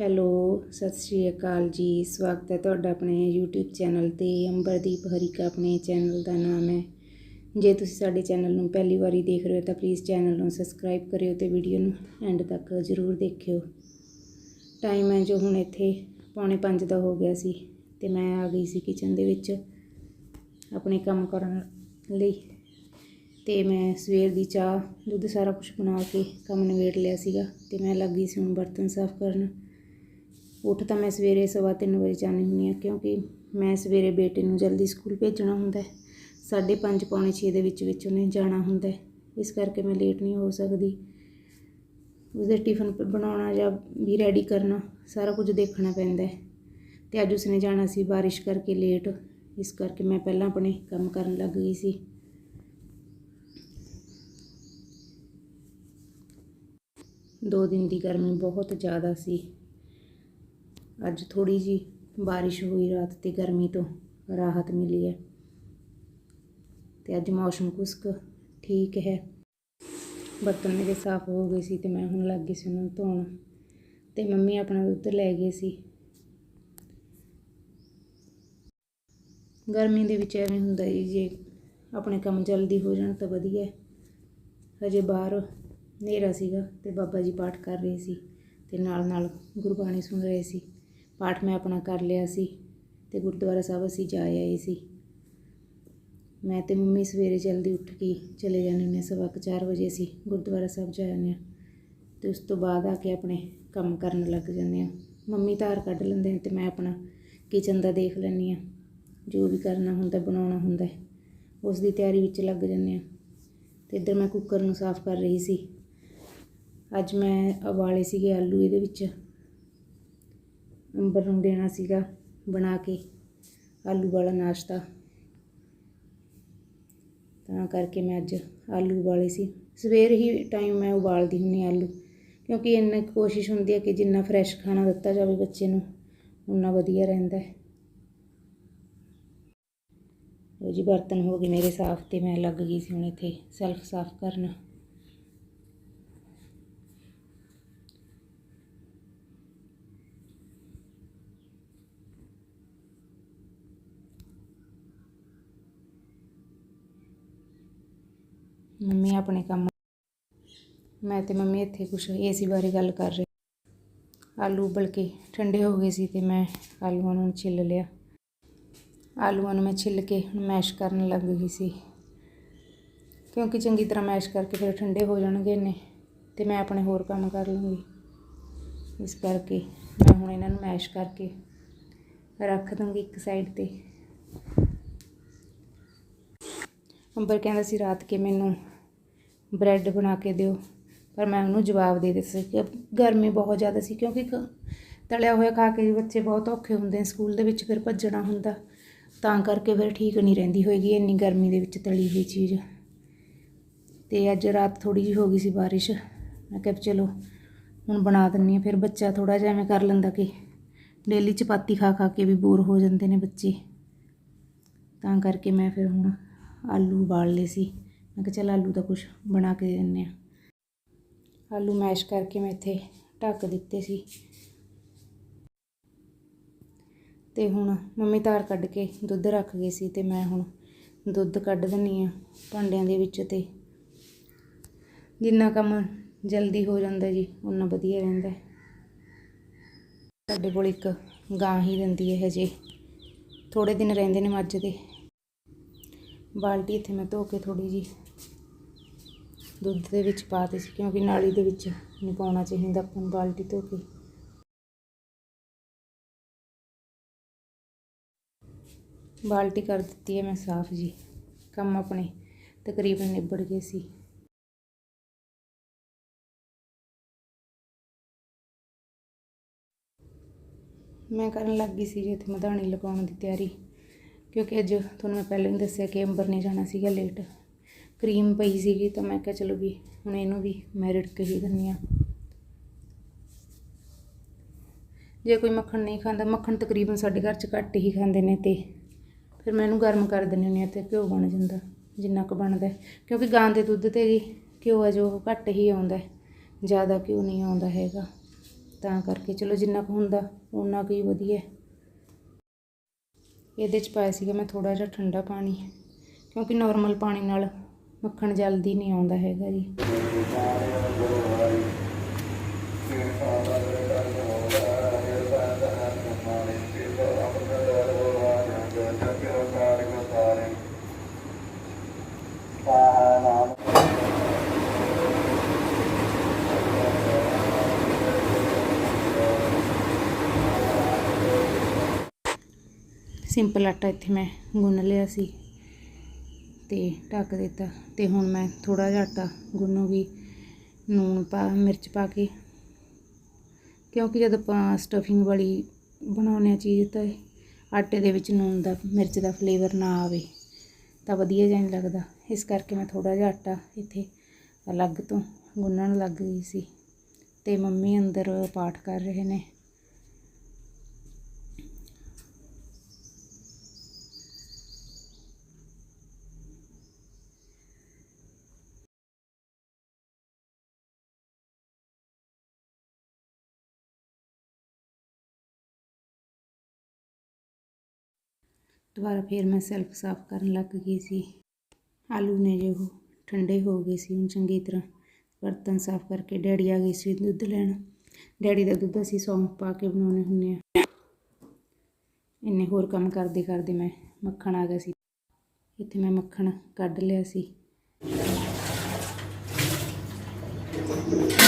Hello, ਸਤਿ ਸ਼੍ਰੀ ਅਕਾਲ ਜੀ। ਸਵਾਗਤ ਹੈ ਤੁਹਾਡਾ ਆਪਣੇ YouTube ਚੈਨਲ ਤੇ। ਅੰਬਰਦੀਪ ਹਰੀਕਾ ਆਪਣੇ ਚੈਨਲ ਦਾ ਨਾਮ ਹੈ। ਜੇ ਤੁਸੀਂ ਸਾਡੇ ਚੈਨਲ ਨੂੰ ਪਹਿਲੀ ਵਾਰੀ ਦੇਖ ਰਹੇ ਹੋ ਤਾਂ ਪਲੀਜ਼ ਚੈਨਲ ਨੂੰ ਸਬਸਕ੍ਰਾਈਬ ਕਰਿਓ ਤੇ ਵੀਡੀਓ ਨੂੰ ਐਂਡ ਤੱਕ ਜ਼ਰੂਰ ਦੇਖਿਓ। ਟਾਈਮ ਹੈ ਜੋ ਹੁਣ ਇੱਥੇ ਪੌਣੇ 5 ਦਾ ਹੋ ਗਿਆ ਸੀ ਤੇ ਮੈਂ ਆ ਗਈ ਸੀ ਕਿਚਨ ਦੇ ਵਿੱਚ ਆਪਣੇ ਕੰਮ ਕਰਨ ਲਈ। ਤੇ ਮੈਂ ਸਵੇਰ ਦੀ ਚਾਹ, ਦੁੱਧ ਸਾਰਾ ਕੁਝ ਬਣਾ ਕੇ ਕੰਮ ਨਿਬੇੜ ਲਿਆ ਸੀਗਾ ਤੇ ਮੈਂ ਲੱਗੀ ਸੀ ਹੁਣ ਬਰਤਨ ਸਾਫ਼ ਕਰਨ। ਉੱਠ ਤਾਂ ਮੈਂ ਸਵੇਰੇ ਸਵਾ ਤਿੰਨ ਵਜੇ ਜਾਂਦੀ ਹੁੰਦੀ ਹਾਂ ਕਿਉਂਕਿ ਮੈਂ ਸਵੇਰੇ ਬੇਟੇ ਨੂੰ ਜਲਦੀ ਸਕੂਲ ਭੇਜਣਾ ਹੁੰਦਾ ਹੈ। ਸਾਢੇ ਪੰਜ, ਪੌਣੇ ਛੇ ਦੇ ਵਿੱਚ ਵਿੱਚ ਉਹਨੇ ਜਾਣਾ ਹੁੰਦਾ ਹੈ। ਇਸ ਕਰਕੇ ਮੈਂ ਲੇਟ ਨਹੀਂ ਹੋ ਸਕਦੀ। ਉਸਦੇ ਟਿਫਨ ਬਣਾਉਣਾ ਜਾਂ ਵੀ ਰੈਡੀ ਕਰਨਾ, ਸਾਰਾ ਕੁਝ ਦੇਖਣਾ ਪੈਂਦਾ ਹੈ। ਤੇ ਅੱਜ ਉਸਨੇ ਜਾਣਾ ਸੀ ਬਾਰਿਸ਼ ਕਰਕੇ ਲੇਟ ਇਸ ਕਰਕੇ ਮੈਂ ਪਹਿਲਾਂ ਆਪਣੇ ਕੰਮ ਕਰਨ ਲੱਗ ਗਈ ਸੀ। ਦੋ ਦਿਨ ਦੀ ਗਰਮੀ ਬਹੁਤ ਜ਼ਿਆਦਾ ਸੀ। ਅੱਜ ਥੋੜੀ ਜੀ ਬਾਰਿਸ਼ ਹੋਈ ਰਾਤ ਤੇ ਗਰਮੀ ਤੋਂ ਰਾਹਤ ਮਿਲੀ ਹੈ। ਤੇ ਅੱਜ ਮੌਸਮ ਕੁਸਕ ਠੀਕ ਹੈ। ਬਰਤਨ ਮੇਰੇ ਸਾਫ਼ ਹੋ ਗਏ ਸੀ ਤੇ ਮੈਂ ਹੁਣ ਲੱਗ ਗਈ ਸੀ ਉਹਨਾਂ ਨੂੰ ਧੋਣ। ਤੇ ਮੰਮੀ ਆਪਣਾ ਦੁੱਧ ਲੈ ਗਏ ਸੀ। ਗਰਮੀ ਦੇ ਵਿੱਚ ਐਵੇਂ ਹੁੰਦਾ ਜੀ, ਜੇ ਆਪਣੇ ਕੰਮ ਜਲਦੀ ਹੋ ਜਾਣ ਤਾਂ ਵਧੀਆ ਹਜੇ ਬਾਹਰ ਹਨੇਰਾ ਸੀਗਾ ਤੇ ਬਾਬਾ ਜੀ ਪਾਠ ਕਰ ਰਹੇ ਸੀ ਤੇ ਨਾਲ ਨਾਲ ਗੁਰਬਾਣੀ ਸੁਣ ਰਹੇ ਸੀ। ਪਾਠ ਮੈਂ ਆਪਣਾ ਕਰ ਲਿਆ ਸੀ ਤੇ ਗੁਰਦੁਆਰਾ ਸਾਹਿਬ ਅਸੀਂ ਜਾ ਆਏ ਸੀ। ਮੈਂ ਤੇ ਮੰਮੀ ਸਵੇਰੇ ਜਲਦੀ ਉੱਠ ਕੇ ਚਲੇ ਜਾਂਦੇ ਹੁੰਦੇ ਹਾਂ, ਸਵਾ ਕੁ ਚਾਰ ਵਜੇ ਅਸੀਂ ਗੁਰਦੁਆਰਾ ਸਾਹਿਬ ਜਾ ਜਾਂਦੇ ਹਾਂ ਤੇ ਉਸ ਤੋਂ ਬਾਅਦ ਆ ਕੇ ਆਪਣੇ ਕੰਮ ਕਰਨ ਲੱਗ ਜਾਂਦੇ ਹਾਂ। ਮੰਮੀ ਧਾਰ ਕੱਢ ਲੈਂਦੇ ਨੇ ਤੇ ਮੈਂ ਆਪਣਾ ਕਿਚਨ ਦਾ ਦੇਖ ਲੈਂਦੀ ਹਾਂ, ਜੋ ਵੀ ਕਰਨਾ ਹੁੰਦਾ, ਬਣਾਉਣਾ ਹੁੰਦਾ ਉਸ ਦੀ ਤਿਆਰੀ ਵਿੱਚ ਲੱਗ ਜਾਂਦੇ ਹਾਂ ਤੇ ਇੱਧਰ ਮੈਂ ਕੁੱਕਰ ਨੂੰ ਸਾਫ਼ ਕਰ ਰਹੀ ਸੀ। ਅੱਜ ਮੈਂ ਉਬਾਲੇ ਸੀਗੇ ਆਲੂ ਇਹਦੇ ਵਿੱਚ ਅੰਬਰ ਨੂੰ ਦੇਣਾ ਸੀਗਾ ਬਣਾ ਕੇ, ਆਲੂ ਵਾਲਾ ਨਾਸ਼ਤਾ। ਤਾਂ ਕਰਕੇ ਮੈਂ ਅੱਜ ਆਲੂ ਉਬਾਲੇ ਸੀ। ਸਵੇਰ ਹੀ ਟਾਈਮ ਮੈਂ ਉਬਾਲਦੀ ਹੁੰਦੀ ਆਲੂ, ਕਿਉਂਕਿ ਇੰਨੀ ਕੁ ਕੋਸ਼ਿਸ਼ ਹੁੰਦੀ ਹੈ ਕਿ ਜਿੰਨਾ ਫਰੈਸ਼ ਖਾਣਾ ਦਿੱਤਾ ਜਾਵੇ ਬੱਚੇ ਨੂੰ ਉਨਾ ਵਧੀਆ ਰਹਿੰਦਾ ਹੈ। ਉਹ ਜੀ, ਬਰਤਨ ਹੋ ਗਏ ਮੇਰੇ ਸਾਫ਼ ਤੇ ਮੈਂ ਲੱਗ ਗਈ ਸੀ ਹੁਣ ਇੱਥੇ ਸੈਲਫ ਸਾਫ਼ ਕਰਨ। ਮੰਮੀ ਆਪਣੇ ਕੰਮ ਮੈਂ ਤੇ ਮੰਮੀ ਇੱਥੇ ਕੁਛ ਏਸੀ ਬਾਰੇ ਗੱਲ ਕਰ ਰਹੇ ਆਲੂ ਉਬਲ ਕੇ ਠੰਡੇ ਹੋ ਗਏ ਸੀ ਤੇ ਮੈਂ ਆਲੂਆਂ ਨੂੰ ਛਿੱਲ ਲਿਆ। ਆਲੂਆਂ ਨੂੰ ਮੈਂ ਛਿੱਲ ਕੇ ਹੁਣ ਮੈਸ਼ ਕਰਨ ਲੱਗ ਗਈ ਸੀ। ਕਿਉਂਕਿ ਚੰਗੀ ਤਰ੍ਹਾਂ ਮੈਸ਼ ਕਰਕੇ ਫਿਰ ਠੰਡੇ ਹੋ ਜਾਣਗੇ ਨੇ ਤੇ ਮੈਂ ਆਪਣੇ ਹੋਰ ਕੰਮ ਕਰ ਲੂੰਗੀ। ਇਸ ਕਰਕੇ ਮੈਂ ਹੁਣ ਇਹਨਾਂ ਨੂੰ ਮੈਸ਼ ਕਰਕੇ ਰੱਖ ਦੂੰਗੀ ਇੱਕ ਸਾਈਡ ਤੇ। ਅੰਬਰ ਕਹਿੰਦਾ ਸੀ ਰਾਤ ਕੇ ਮੈਨੂੰ ਬ੍ਰੈਡ ਬਣਾ ਕੇ ਦਿਓ। ਪਰ ਮੈਂ ਉਹਨੂੰ ਜਵਾਬ ਦੇ ਦਿੱਤਾ ਕਿ ਗਰਮੀ ਬਹੁਤ ਜ਼ਿਆਦਾ ਸੀ ਕਿਉਂਕਿ ਕ- ਤਲਿਆ ਹੋਇਆ ਖਾ ਕੇ ਬੱਚੇ ਬਹੁਤ ਔਖੇ ਹੁੰਦੇ ਨੇ ਸਕੂਲ ਦੇ ਵਿੱਚ ਫਿਰ ਭੱਜਣਾ ਹੁੰਦਾ। ਤਾਂ ਕਰਕੇ ਫਿਰ ਠੀਕ ਨਹੀਂ ਰਹਿੰਦੀ ਹੋਏਗੀ ਇੰਨੀ ਗਰਮੀ ਦੇ ਵਿੱਚ ਤਲੀ ਹੋਈ ਚੀਜ਼। ਤੇ ਅੱਜ ਰਾਤ ਥੋੜੀ ਜਿਹੀ ਹੋ ਗਈ ਸੀ ਬਾਰਿਸ਼। ਮੈਂ ਕਿਹਾ ਵੀ ਚਲੋ ਹੁਣ ਬਣਾ ਦਿੰਨੀ ਆ ਫਿਰ ਬੱਚਾ ਥੋੜਾ ਜਿਹਾ ਐਵੇਂ ਕਰ ਲੈਂਦਾ ਕਿ ਡੇਲੀ ਚਪਾਤੀ ਖਾ ਖਾ ਕੇ ਵੀ ਬੋਰ ਹੋ ਜਾਂਦੇ ਨੇ ਬੱਚੇ। ਤਾਂ ਕਰਕੇ ਮੈਂ ਫਿਰ ਹੁਣ ਆਲੂ ਉਬਾਲ ਲਏ ਸੀ। ਮੈਂ ਕਿਹਾ ਚੱਲ ਆਲੂ ਦਾ ਕੁਝ ਬਣਾ ਕੇ ਦੇ ਦਿੰਦੇ ਆ ਆਲੂ ਮੈਸ਼ ਕਰਕੇ ਮੈਂ ਇੱਥੇ ਢੱਕ ਦਿੱਤੇ ਸੀ। ਤੇ ਹੁਣ ਮੰਮੀ ਤਾਰ ਕੱਢ ਕੇ ਦੁੱਧ ਰੱਖ ਗਏ ਸੀ ਤੇ ਮੈਂ ਹੁਣ ਦੁੱਧ ਕੱਢ ਦਿੰਨੀ ਆ ਭਾਂਡਿਆਂ ਦੇ ਵਿੱਚ ਤੇ। ਜਿੰਨਾ ਕੰਮ ਜਲਦੀ ਹੋ ਜਾਂਦਾ ਜੀ ਉਨਾ ਵਧੀਆ ਰਹਿੰਦਾ। ਸਾਡੇ ਕੋਲ ਇੱਕ ਗਾਂ ਹੀ ਦਿੰਦੀ ਹੈ ਹਜੇ। ਥੋੜੇ ਦਿਨ ਰਹਿੰਦੇ ਨੇ ਮੱਝ ਦੇ। ਬਾਲਟੀ ਇੱਥੇ ਮੈਂ ਧੋ ਕੇ ਥੋੜੀ ਜੀ ਦੁੱਧ ਦੇ ਵਿੱਚ ਪਾ ਦਿੱਤੀ ਸੀ ਕਿਉਂਕਿ ਨਾਲੀ ਦੇ ਵਿੱਚ ਨਹੀਂ ਪਾਉਣਾ ਚਾਹੀਦਾ ਆਪਾਂ ਨੂੰ ਬਾਲਟੀ ਧੋ ਕੇ। ਬਾਲਟੀ ਕਰ ਦਿੱਤੀ ਹੈ ਮੈਂ ਸਾਫ਼ ਜੀ। ਕੰਮ ਆਪਣੇ ਤਕਰੀਬਨ ਨਿਬੜ ਗਏ ਸੀ। ਮੈਂ ਕਰਨ ਲੱਗ ਗਈ ਸੀ ਜੀ ਇੱਥੇ ਮਧਾਣੀ ਲਗਾਉਣ ਦੀ ਤਿਆਰੀ। ਕਿਉਂਕਿ ਅੱਜ ਤੁਹਾਨੂੰ ਮੈਂ ਪਹਿਲਾਂ ਹੀ ਦੱਸਿਆ ਕਿ ਅੰਬਰ ਨੇ ਜਾਣਾ ਸੀਗਾ ਲੇਟ। ਕਰੀਮ ਪਈ ਸੀਗੀ ਤਾਂ ਮੈਂ ਕਿਹਾ ਚਲੋ ਵੀ ਹੁਣ ਇਹਨੂੰ ਵੀ ਮੈਂ ਕਹੀ ਹੀ ਦਿੰਦੀ ਹਾਂ ਜੇ ਕੋਈ ਮੱਖਣ ਨਹੀਂ ਖਾਂਦਾ, ਮੱਖਣ ਤਕਰੀਬਨ ਸਾਡੇ ਘਰ 'ਚ ਘੱਟ ਹੀ ਖਾਂਦੇ ਨੇ ਤੇ ਫਿਰ ਮੈਂ ਇਹਨੂੰ ਗਰਮ ਕਰ ਦਿੰਦੀ ਹੁੰਦੀ ਹਾਂ ਤੇ ਘਿਓ ਬਣ ਜਾਂਦਾ, ਜਿੰਨਾ ਕੁ ਬਣਦਾ। ਕਿਉਂਕਿ ਗਾਂ ਦੇ ਦੁੱਧ ਤੇ ਵੀ ਘਿਓ ਆ ਜੋ ਘੱਟ ਹੀ ਆਉਂਦਾ ਜ਼ਿਆਦਾ ਘਿਓ ਨਹੀਂ ਆਉਂਦਾ ਹੈਗਾ। ਤਾਂ ਕਰਕੇ ਚਲੋ ਜਿੰਨਾ ਕੁ ਹੁੰਦਾ ਉਨਾ ਕੁ ਹੀ ਵਧੀਆ ਇਹਦੇ ਚ ਪਾਇਆ ਸੀਗਾ ਮੈਂ ਥੋੜਾ ਜਿਹਾ ਠੰਡਾ ਪਾਣੀ, ਕਿਉਂਕਿ ਨਾਰਮਲ ਪਾਣੀ ਨਾਲ ਮੱਖਣ ਜਲਦੀ ਨਹੀਂ ਆਉਂਦਾ ਹੈਗਾ ਜੀ। ਸਿੰਪਲ ਆਟਾ ਇੱਥੇ ਮੈਂ ਗੁੰਨ ਲਿਆ ਸੀ। ਤੇ ਢੱਕ ਦਿੱਤਾ ਤੇ ਹੁਣ ਮੈਂ ਥੋੜਾ ਜਿਹਾ ਆਟਾ ਗੁੰਨੂਗੀ, ਨੂਣ ਪਾ, ਮਿਰਚ ਪਾ ਕੇ। ਕਿਉਂਕਿ ਜਦ ਆਪਾਂ ਸਟਫਿੰਗ ਵਾਲੀ ਬਣਾਉਂਦੇ ਆ ਚੀਜ਼ ਤਾਂ ਆਟੇ ਦੇ ਵਿੱਚ ਨੂਣ ਦਾ, ਮਿਰਚ ਦਾ ਫਲੇਵਰ ਨਾ ਆਵੇ ਤਾਂ ਵਧੀਆ ਜਿਹਾ ਨਹੀਂ ਲੱਗਦਾ। ਇਸ ਕਰਕੇ ਮੈਂ ਥੋੜਾ ਜਿਹਾ ਆਟਾ ਇੱਥੇ ਅਲੱਗ ਤੋਂ ਗੁੰਨਣ ਲੱਗ ਗਈ ਸੀ ਤੇ ਮੰਮੀ ਅੰਦਰ ਪਾਠ ਕਰ ਰਹੇ ਨੇ। ਦੁਬਾਰਾ ਫਿਰ ਮੈਂ ਸੈਲਫ ਸਾਫ਼ ਕਰਨ ਲੱਗ ਗਈ ਸੀ। ਆਲੂ ਨੇ ਜੋ ਉਹ ਠੰਡੇ ਹੋ ਗਏ ਸੀ, ਹੁਣ ਚੰਗੀ ਤਰ੍ਹਾਂ ਬਰਤਨ ਸਾਫ਼ ਕਰਕੇ ਡੈਡੀ ਆ ਗਈ ਸੀ ਦੁੱਧ ਲੈਣ। ਡੈਡੀ ਦਾ ਦੁੱਧ ਅਸੀਂ ਸੌਂਫ ਪਾ ਕੇ ਬਣਾਉਣੇ ਹੁੰਦੇ ਆ ਇੰਨੇ ਹੋਰ ਕੰਮ ਕਰਦੇ ਕਰਦੇ ਮੈਂ ਮੱਖਣ ਆ ਗਿਆ ਸੀ। ਇੱਥੇ ਮੈਂ ਮੱਖਣ ਕੱਢ ਲਿਆ ਸੀ।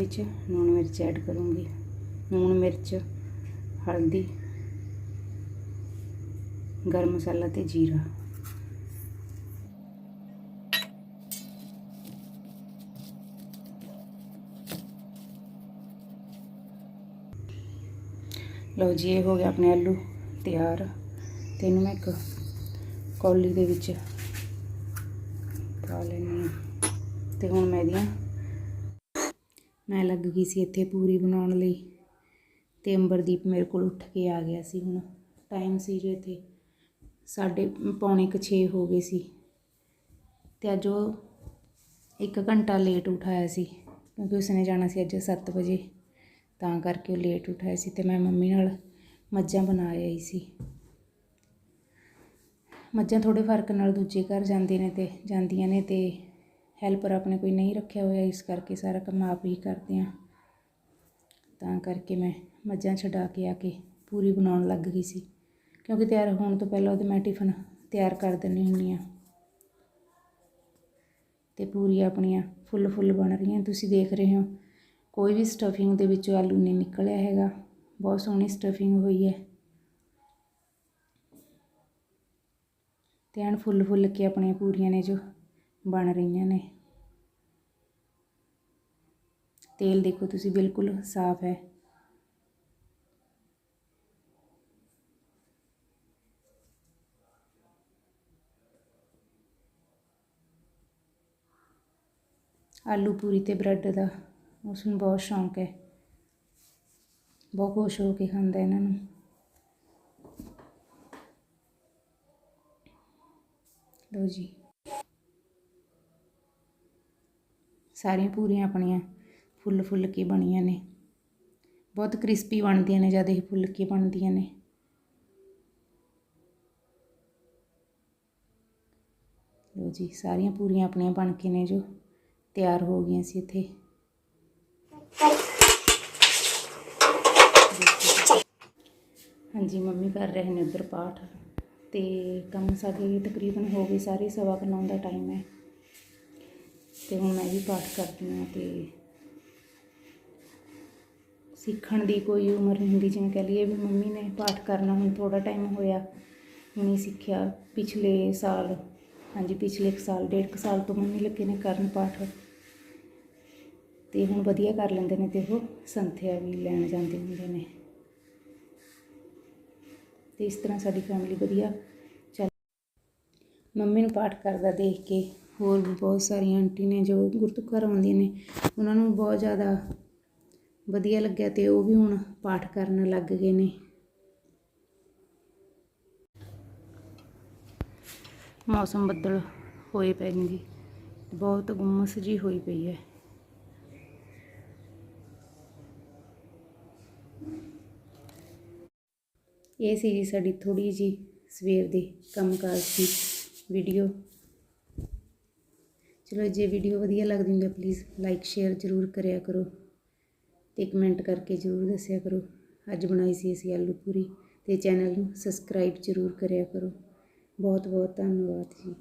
ਵਿੱਚ ਲੂਣ ਮਿਰਚ ਐਡ ਕਰੂੰਗੀ। ਲੂਣ ਮਿਰਚ, ਹਲਦੀ ਗਰਮ ਮਸਾਲਾ ਤੇ ਜੀਰਾ। ਲਓ ਜੀ, ਇਹ ਹੋ ਗਿਆ ਆਪਣੇ ਆਲੂ ਤਿਆਰ। ਤੇ ਇਹਨੂੰ ਮੈਂ ਇੱਕ ਕੌਲੀ ਦੇ ਵਿੱਚ ਪਾ ਲੈਣੀ ਤੇ ਹੁਣ ਮੈਂ ਇਹਦੀਆਂ ਮੈਂ ਲੱਗ ਗਈ ਸੀ ਇੱਥੇ ਪੂਰੀ ਬਣਾਉਣ ਲਈ। ਤੇ ਅੰਬਰਦੀਪ ਮੇਰੇ ਕੋਲ ਉੱਠ ਕੇ ਆ ਗਿਆ ਸੀ ਹੁਣ। ਟਾਈਮ ਸੀ ਜੇ ਇੱਥੇ। ਸਾਡੇ ਪੌਣੇ ਕੁ ਛੇ ਹੋ ਗਏ ਸੀ। ਅਤੇ ਅੱਜ ਉਹ ਇੱਕ ਘੰਟਾ ਲੇਟ ਉਠਾਇਆ ਸੀ, ਕਿਉਂਕਿ ਉਸਨੇ ਜਾਣਾ ਸੀ ਅੱਜ ਸੱਤ ਵਜੇ। ਤਾਂ ਕਰਕੇ ਉਹ ਲੇਟ ਉਠਾਇਆ ਸੀ ਅਤੇ ਮੈਂ ਮੰਮੀ ਨਾਲ ਮੱਝਾਂ ਬਣਾ ਆਈ ਸੀ। ਮੱਝਾਂ ਥੋੜੇ ਫ਼ਰਕ ਨਾਲ ਦੂਜੇ ਘਰ ਜਾਂਦੇ ਨੇ ਤੇ ਜਾਂਦੀਆਂ ਨੇ ਤੇ ਹੈਲਪਰ ਆਪਣੇ ਕੋਈ ਨਹੀਂ ਰੱਖਿਆ ਹੋਇਆ, ਇਸ ਕਰਕੇ ਸਾਰਾ ਕੰਮ ਆਪ ਹੀ ਕਰਦੇ ਆ। ਤਾਂ ਕਰਕੇ ਮੈਂ ਮੱਝਾਂ ਛਡਾ ਕੇ ਆ ਕੇ ਪੂਰੀ ਬਣਾਉਣ ਲੱਗ ਗਈ ਸੀ। ਕਿਉਂਕਿ ਤਿਆਰ ਹੋਣ ਤੋਂ ਪਹਿਲਾਂ ਉਹਦੇ ਮੈਂ ਟਿਫਨ ਤਿਆਰ ਕਰ ਦਿੰਦੀ ਹੁੰਦੀ ਆ ਤੇ ਪੂਰੀ ਆਪਣੀਆਂ ਫੁੱਲ ਫੁੱਲ ਬਣ ਰਹੀਆਂ, ਤੁਸੀਂ ਦੇਖ ਰਹੇ ਹੋ। ਕੋਈ ਵੀ ਸਟਫਿੰਗ ਦੇ ਵਿੱਚੋਂ ਆਲੂ ਨਹੀਂ ਨਿਕਲਿਆ ਹੈਗਾ। ਬਹੁਤ ਸੋਹਣੀ ਸਟਫਿੰਗ ਹੋਈ ਹੈ। ਤੇ ਐਨ ਫੁੱਲ ਫੁੱਲ ਕੇ ਆਪਣੀਆਂ ਪੂਰੀਆਂ ਨੇ ਜੋ ਬਣ ਰਹੀਆਂ ਨੇ। ਤੇਲ ਦੇਖੋ ਤੁਸੀਂ ਬਿਲਕੁਲ ਸਾਫ਼ ਹੈ। ਆਲੂ ਪੂਰੀ ਤੇ ਬ੍ਰੈਡ ਦਾ ਉਸ ਨੂੰ ਬਹੁਤ ਸ਼ੌਂਕ ਹੈ। ਬਹੁਤ ਖੁਸ਼ ਹੋ ਕੇ ਖਾਂਦਾ ਇਹਨਾਂ ਨੂੰ। ਲਓ ਜੀ। ਸਾਰੀਆਂ ਪੂਰੀਆਂ ਆਪਣੀਆਂ ਫੁੱਲ ਫੁੱਲ ਕੇ ਬਣੀਆਂ ਨੇ। ਬਹੁਤ ਕ੍ਰਿਸਪੀ ਬਣਦੀਆਂ ਨੇ ਜਦ ਇਹ ਫੁੱਲ ਕੇ ਬਣਦੀਆਂ ਨੇ। ਲਓ ਜੀ, ਸਾਰੀਆਂ ਪੂਰੀਆਂ ਆਪਣੀਆਂ ਬਣ ਕੇ ਨੇ ਜੋ। ਤਿਆਰ ਹੋ ਗਈਆਂ ਸੀ ਇੱਥੇ। ਹਾਂਜੀ, ਮੰਮੀ ਕਰ ਰਹੇ ਨੇ ਉੱਧਰ ਪਾਠ। ਤੇ ਕੰਮ ਸਾਡੇ ਤਕਰੀਬਨ ਹੋ ਗਏ ਸਾਰੇ, ਸਵਾ ਕੁ ਦਾ ਟਾਈਮ ਹੈ। ਤੇ ਹੁਣ ਮੈਂ ਵੀ ਪਾਠ ਕਰਦੀ ਹਾਂ ਤੇ ਸਿੱਖਣ ਦੀ ਕੋਈ ਉਮਰ ਨਹੀਂ ਹੁੰਦੀ, ਜਿਵੇਂ ਕਹਿ ਲਈਏ ਵੀ ਮੰਮੀ ਨੇ ਪਾਠ ਕਰਨਾ ਹੁਣ ਥੋੜਾ ਟਾਈਮ ਹੋਇਆ, ਹੁਣੀ ਸਿੱਖਿਆ। ਪਿਛਲੇ ਸਾਲ ਹਾਂਜੀ, ਪਿਛਲੇ ਇੱਕ ਸਾਲ, ਡੇਢ ਕੁ ਸਾਲ ਤੋਂ ਮੰਮੀ ਲੱਗੇ ਨੇ ਕਰਨ ਪਾਠ। ਤੇ ਹੁਣ ਵਧੀਆ ਕਰ ਲੈਂਦੇ ਨੇ ਤੇ ਉਹ ਸੰਥਿਆ ਵੀ ਲੈਣ ਜਾਂਦੇ ਹੁੰਦੇ ਨੇ। ਤੇ ਇਸ ਤਰ੍ਹਾਂ ਸਾਡੀ ਫੈਮਿਲੀ ਵਧੀਆ ਚੱਲ ਮੰਮੀ ਨੂੰ ਪਾਠ ਕਰਦਾ ਦੇਖ ਕੇ। ਹੋਰ ਵੀ ਬਹੁਤ ਸਾਰੀਆਂ ਆਂਟੀ ਨੇ ਜੋ ਗੁਰਦੁਆਰਾ ਆਉਂਦੀਆਂ ਨੇ, ਉਹਨਾਂ ਨੂੰ ਬਹੁਤ ਜ਼ਿਆਦਾ ਵਧੀਆ ਲੱਗਿਆ ਤੇ ਉਹ ਵੀ ਹੁਣ ਪਾਠ ਕਰਨ ਲੱਗ ਗਏ ਨੇ। ਮੌਸਮ ਬੱਦਲ ਹੋਏ ਪਏ ਨੇ ਜੀ ਬਹੁਤ ਗੁੰਮਸ ਜੀ ਹੋਈ ਪਈ ਹੈ। ਇਹ ਸੀ ਜੀ ਸਾਡੀ ਥੋੜੀ ਜੀ ਸਵੇਰ ਦੇ ਕੰਮਕਾਜ ਦੀ ਵੀਡੀਓ। ਚਲੋ ਜੇ ਵੀਡੀਓ ਵਧੀਆ ਲੱਗਦੀ ਹੁੰਦੀ ਪਲੀਜ਼ ਲਾਈਕ ਸ਼ੇਅਰ ਜ਼ਰੂਰ ਕਰਿਆ ਕਰੋ ਤੇ ਕਮੈਂਟ ਕਰਕੇ ਜ਼ਰੂਰ ਦੱਸਿਆ ਕਰੋ। ਅੱਜ ਬਣਾਈ ਸੀ ਅਸੀਂ ਆਲੂ ਪੂਰੀ ਤੇ ਚੈਨਲ ਨੂੰ ਸਬਸਕ੍ਰਾਈਬ ਜ਼ਰੂਰ ਕਰਿਆ ਕਰੋ। ਬਹੁਤ ਬਹੁਤ ਧੰਨਵਾਦ ਜੀ।